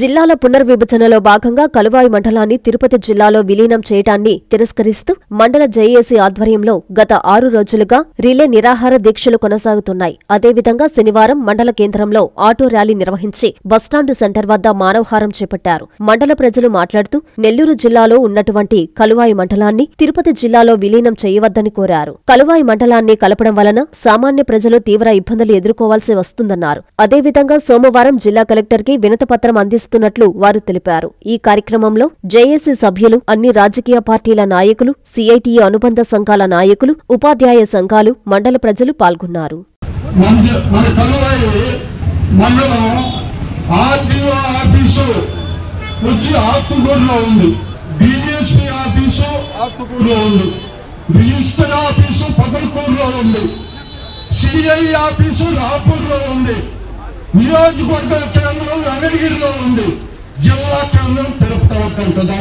జిల్లాల పునర్విభజనలో భాగంగా కలువాయి మండలాన్ని తిరుపతి జిల్లాలో విలీనం చేయటాన్ని తిరస్కరిస్తూ మండల జేఏసీ ఆధ్వర్యంలో గత ఆరు రోజులుగా రిలే నిరాహార దీక్షలు కొనసాగుతున్నాయి. అదేవిధంగా శనివారం మండల కేంద్రంలో ఆటో ర్యాలీ నిర్వహించి బస్టాండు సెంటర్ వద్ద మానవహారం చేపట్టారు. మండల ప్రజలు మాట్లాడుతూ నెల్లూరు జిల్లాలో ఉన్నటువంటి కలువాయి మండలాన్ని తిరుపతి జిల్లాలో విలీనం చేయవద్దని కోరారు. కలువాయి మండలాన్ని కలపడం వలన సామాన్య ప్రజలు తీవ్ర ఇబ్బందులు ఎదుర్కోవాల్సి వస్తుందన్నారు. అదేవిధంగా సోమవారం జిల్లా కలెక్టర్కి వినతపత్రం అందిస్తున్నట్లు వారు తెలిపారు. ఈ కార్యక్రమంలో జేఏసీ సభ్యులు అన్ని రాజకీయ పార్టీల నాయకులు సిఐటియు అనుబంధ సంఘాల నాయకులు ఉపాధ్యాయ సంఘాలు మండల ప్రజలు పాల్గొన్నారు. ఉంది. డిజిఎస్పీ ఆఫీసు ఆత్మకూరులో ఉంది. రిజిస్టర్ ఆఫీసు పదల్కూరులో ఉంది. సిఐ ఆఫీసు రాపూర్లో ఉంది. నియోజకవర్గ కేంద్రం వెంకటగిరిలో ఉంది. జిల్లా కేంద్రం తిరుపతి వద్ద ఉంటుంది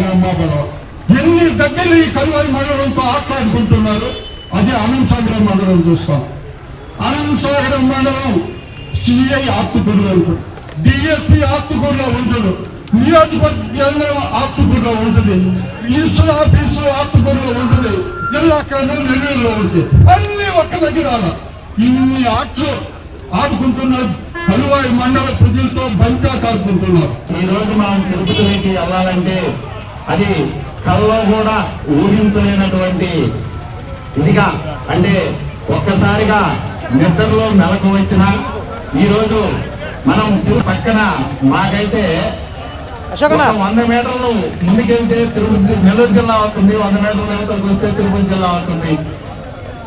ఎన్ని దగ్గర ఈ కలువాయి మండలంతో ఆట్లాడుకుంటున్నారు అది అనంతసాగరం మండలం చూస్తాం. అనంతసాగరం మండలం సిఐ ఆత్మకూరులో ఉంటుంది. డిఎస్పి ఆత్మకూరులో ఉంటాడు నియోజకవర్గ కేంద్రం ఆత్మకూరులో ఉంటుంది. ఇసు ఆఫీసు ఆత్మకూరులో ఉంటుంది. జిల్లా కేంద్రం నెల్లూరులో ఉంటుంది. అన్ని ఒక్క దగ్గర ఇన్ని ఆటలు ఆడుకుంటున్నారు కలువాయి మండల ప్రజలతో బంకా కాడుకుంటున్నారు ఈ రోజు మనం తిరుపతికి వెళ్ళాలంటే అది కల్లో కూడా ఊహించలేనటువంటి ఇదిగా అంటే ఒక్కసారిగా నిద్రలో మెలకు వచ్చిన ఈ రోజు మనం తిరు- పక్కన మాకైతే వంద మీటర్లు ముందుకెళ్తే తిరుపతి నెల్లూరు జిల్లా అవుతుంది వంద మీటర్ల యువతలకు వస్తే తిరుపతి జిల్లా అవుతుంది.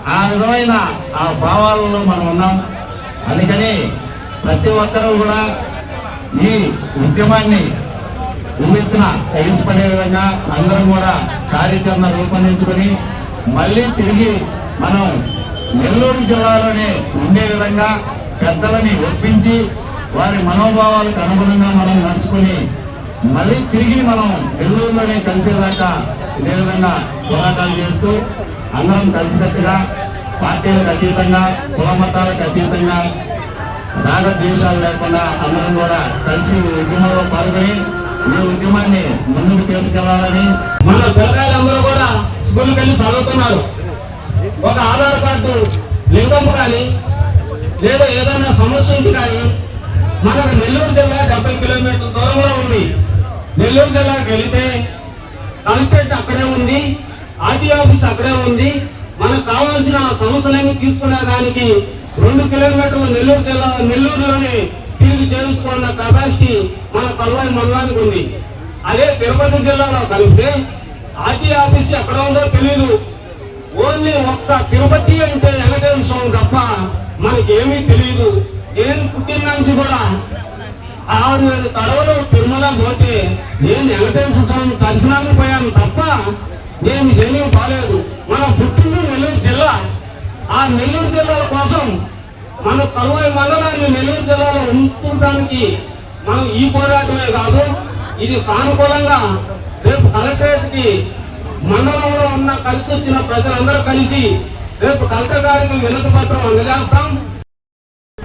ఆ విధమైన ఆ భావాలలో మనం ఉన్నాం. అందుకని ప్రతి ఒక్కరూ కూడా ఈ ఉద్యమాన్ని ఉమ్మెత్తున ఎగిసిపడే విధంగా అందరం కూడా కార్యాచరణ రూపొందించుకొని మళ్ళీ తిరిగి మనం నెల్లూరు జిల్లాలోనే ఉండే విధంగా పెద్దలని ఒప్పించి వారి మనోభావాలకు అనుగుణంగా మనం నడుచుకొని మళ్ళీ తిరిగి మనం నెల్లూరులోనే కలిసేదాకా ఇదే విధంగా పోరాటాలు చేస్తూ అందరం కలిసికట్టుగా పార్టీలకు అతీతంగా కుల మతాలకు అతీతంగా రాగద్వేషాలు లేకుండా అందరం కూడా కలిసి ఉద్యమంలో పాల్గొని ఈ ఉద్యమాన్ని ముందుకు తీసుకెళ్ళాలని మన పిల్లకాయలందరూ కూడా స్కూల్కి వెళ్ళి చదువుతున్నారు. ఒక ఆధార్ కార్డు లింగం కానీ లేదా ఏదైనా సమస్య ఉంది కానీ మనకు నెల్లూరు జిల్లా డెబ్బై కిలోమీటర్ల దూరంలో ఉంది. నెల్లూరు జిల్లాకి వెళితే కలెక్టరేట్ అక్కడే ఉంది ఆర్టీ ఆఫీస్ అక్కడే ఉంది. మనకు కావాల్సిన సమస్యలన్నీ తీసుకునే దానికి రెండు కిలోమీటర్లు నెల్లూరు జిల్లా నెల్లూరులోనే తిరిగి చేయించుకున్న కెపాసిటీ మన కల్వాయి మండలానికి ఉంది. అదే తిరుపతి జిల్లాలో కలిపితే ఆర్టీ ఆఫీస్ ఎక్కడ ఉందో తెలియదు ఓన్లీ ఒక్క తిరుపతి అంటే వెంకటేశ్వర స్వామి తప్ప మనకేమీ తెలియదు నేను పుట్టిన నుంచి కూడా ఆరు ఏడు తడవలు తిరుమల పోతే నేను వెంకటేశ్వర స్వామి దర్శనానికి పోయాను తప్ప నేను ఏమీ బాలేదు. మన పుట్టింది నెల్లూరు జిల్లా. ఆ నెల్లూరు జిల్లాలో కోసం మన కలువాయి మండలాన్ని నెల్లూరు జిల్లాలో ఉంచడానికి మనం ఈ పోరాటమే కాదు ఇది సానుకూలంగా రేపు కలెక్టరేట్కి మండలంలో ఉన్న కలిసి వచ్చిన ప్రజలందరూ కలిసి రేపు కలెక్టర్ గారికి వినతి పత్రం అందజేస్తాం.